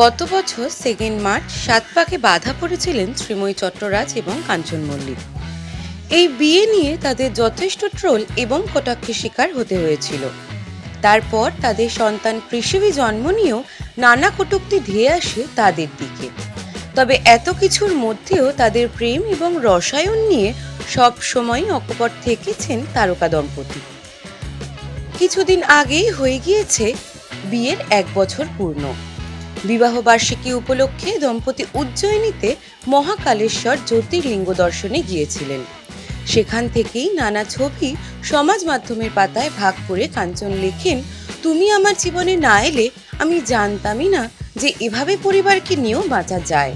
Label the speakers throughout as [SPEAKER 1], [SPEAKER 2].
[SPEAKER 1] গত বছর second March সাত পাকে বাধা পড়েছিলেন শ্রীময়ী চট্টরাজ এবং কাঞ্চন মল্লিক। এই বিয়ে নিয়ে তাদের যথেষ্ট ট্রোল এবং কটাক্ষের শিকার হতে হয়েছিল। তারপর তাদের সন্তান পৃথিবী জন্ম নিয়েও নানা কটূক্তি ধেয়ে আসে তাদের দিকে। তবে এত কিছুর মধ্যেও তাদের প্রেম এবং রসায়ন নিয়ে সব সময় অকপট থেকেছেন তারকা দম্পতি। কিছুদিন আগেই হয়ে গিয়েছে বিয়ের এক বছর পূর্ণ। বিবাহবার্ষিকী উপলক্ষে দম্পতি উজ্জয়িনীতে মহাকালেশ্বর জ্যোতির্লিঙ্গ দর্শনে গিয়েছিলেন। সেখান থেকেই নানা ছবি সমাজ মাধ্যমের পাতায় ভাগ করে কাঞ্চন লেখেন, তুমি আমার জীবনে না এলে আমি জানতামই না যে এভাবে পরিবারকে নিয়েও বাঁচা যায়।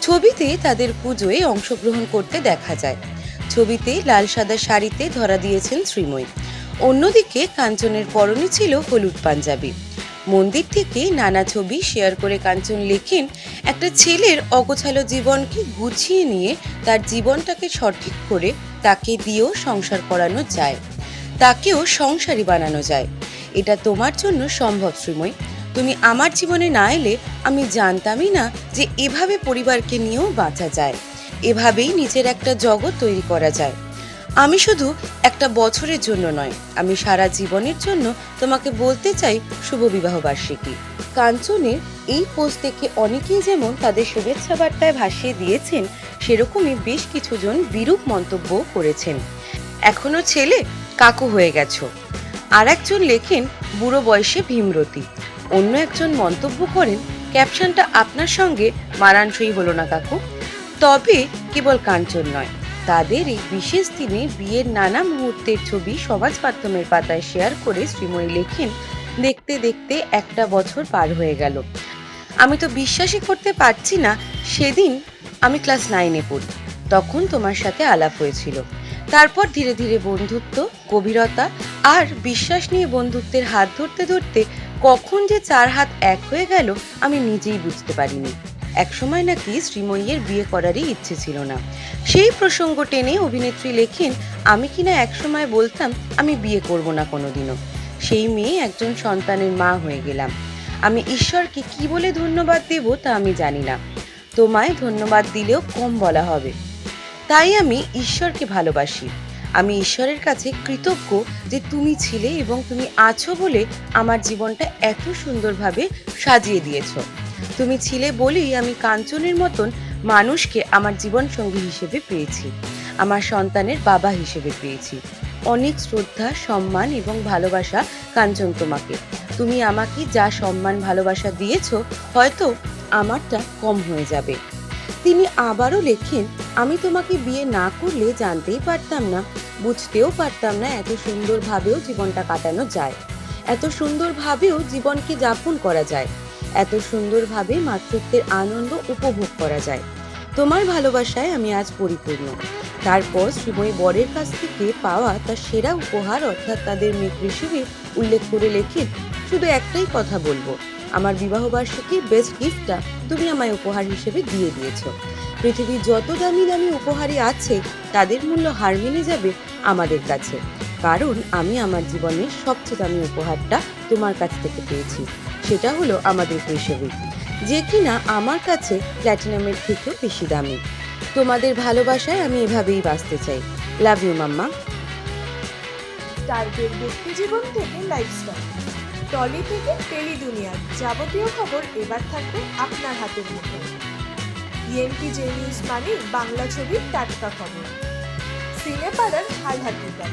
[SPEAKER 1] ছবিতে তাদের পুজোয় অংশগ্রহণ করতে দেখা যায়। ছবিতে লাল সাদা শাড়িতে ধরা দিয়েছেন শ্রীময়ী। অন্যদিকে কাঞ্চনের পরনে ছিল হলুদ পাঞ্জাবি। মন্দির থেকে নানা ছবি শেয়ার করে কাঞ্চন লেখেন, একটা ছেলের অগোছালো জীবনকে গুছিয়ে নিয়ে তার জীবনটাকে সঠিক করে তাকে দিয়েও সংসার করানো যায়, তাকেও সংসারী বানানো যায়। এটা তোমার জন্য সম্ভব, শ্রীময়। তুমি আমার জীবনে না এলে আমি জানতামই না যে এভাবে পরিবারকে নিয়েও বাঁচা যায়। এভাবেই নিজের একটা জগৎ তৈরি করা যায়। আমি শুধু একটা বছরের জন্য নয়, আমি সারা জীবনের জন্য তোমাকে বলতে চাই শুভ বিবাহ বার্ষিকী কাঞ্চনের এই পোস্ট দেখে অনেকেই যেমন তাদের শুভেচ্ছা বার্তায় ভাসিয়ে দিয়েছেন, সেরকমই বেশ কিছুজন বিরূপ মন্তব্য করেছেন। এখনও ছেলে, কাকু হয়ে গেছো। আর একজন লেখেন, বুড়ো বয়সে ভীমরতি। অন্য একজন মন্তব্য করেন, ক্যাপশনটা আপনার সঙ্গে মানানসই হলো না কাকু। তবে কেবল কাঞ্চন নয়, তাদের এই বিশেষ দিনে বিয়ের নানা মুহূর্তের ছবি সমাজ মাধ্যমের পাতায় শেয়ার করে শ্রীময়ী লেখেন, দেখতে দেখতে একটা বছর পার হয়ে গেল। আমি তো বিশ্বাসই করতে পারছি না, সেদিন আমি ক্লাস নাইনে পড়ি, তখন তোমার সাথে আলাপ হয়েছিল। তারপর ধীরে ধীরে বন্ধুত্ব, গভীরতা আর বিশ্বাস নিয়ে বন্ধুত্বের হাত ধরতে ধরতে কখন যে চার হাত এক হয়ে গেল আমি নিজেই বুঝতে পারিনি। একসময় নাকি শ্রীময়ীর বিয়ে করারই ইচ্ছে ছিল না। সেই প্রসঙ্গ টেনে অভিনেত্রী লেখেন, আমি কিনা একসময় বলতাম, আমি বিয়ে করব না কোনোদিনও। সেই মেয়ে একজন সন্তানের মা হয়ে গেলাম। আমি ঈশ্বরকে কি বলে ধন্যবাদ দেব তা আমি জানি না। তোমায় ধন্যবাদ দিলেও কম বলা হবে। তাই আমি ঈশ্বরকে ভালোবাসি। আমি ঈশ্বরের কাছে কৃতজ্ঞ যে তুমি ছিলে এবং তুমি আছো বলে আমার জীবনটা এত সুন্দরভাবে সাজিয়ে দিয়েছ। তুমি ছিলে বলেই আমি কাঞ্চনের মতন মানুষকে আমার জীবন সঙ্গী হিসেবে পেয়েছি। আমার সন্তানের বাবা হিসেবে পেয়েছি। অনেক শ্রদ্ধা, সম্মান এবং ভালোবাসা কাঞ্চন তোমাকে। তুমি আমাকে যা সম্মান, ভালোবাসা দিয়েছ, হয়তো আমারটা কম হয়ে যাবে। তিনি আবারও লেখেন, আমি তোমাকে বিয়ে না করলে জানতেই পারতাম না, বুঝতেও পারতাম না এত সুন্দরভাবেও জীবনটা কাটানো যায়। এত সুন্দরভাবেও জীবনকে যাপন করা যায়। এত সুন্দরভাবে মাতৃত্বের আনন্দ উপভোগ করা যায়। তোমার ভালোবাসায় আমি আজ পরিপূর্ণ। তারপর শ্রীময়ী বরের কাছ থেকে পাওয়া তার সেরা উপহার অর্থাৎ তাদের মেয়ে পৃথিবী উল্লেখ করে লেখেন শুধু একটাই কথা বলব। আমার বিবাহবার্ষিকীর বেস্ট গিফটটা তুমি আমায় উপহার হিসেবে দিয়ে দিয়েছ। পৃথিবীর যত দামি দামি উপহারই আছে, তাদের মূল্য হার মেনে যাবে আমাদের কাছে। কারণ আমি আমার জীবনের সবচেয়ে দামি উপহারটা তোমার কাছ থেকে পেয়েছি। সেটা হলো আমাদের পৃথিবী যে কিনা আমার কাছে প্ল্যাটিনামের থেকেও বেশি দামি। তোমাদের ভালোবাসায় আমি এভাবেই বাঁচতে চাই। লাভ ইউ মাম্মা।
[SPEAKER 2] স্টারকের ব্যক্তি জীবন থেকে লাইফস্টাইল টলি থেকে টেলি দুনিয়ার যাবতীয় খবর এবার থাকবে আপনার হাতের মুঠোয়। ইএনপি জে নিউজ মানে বাংলা ছবির টাটকা খবর। সিনেপাড়ার হাল হাকিকার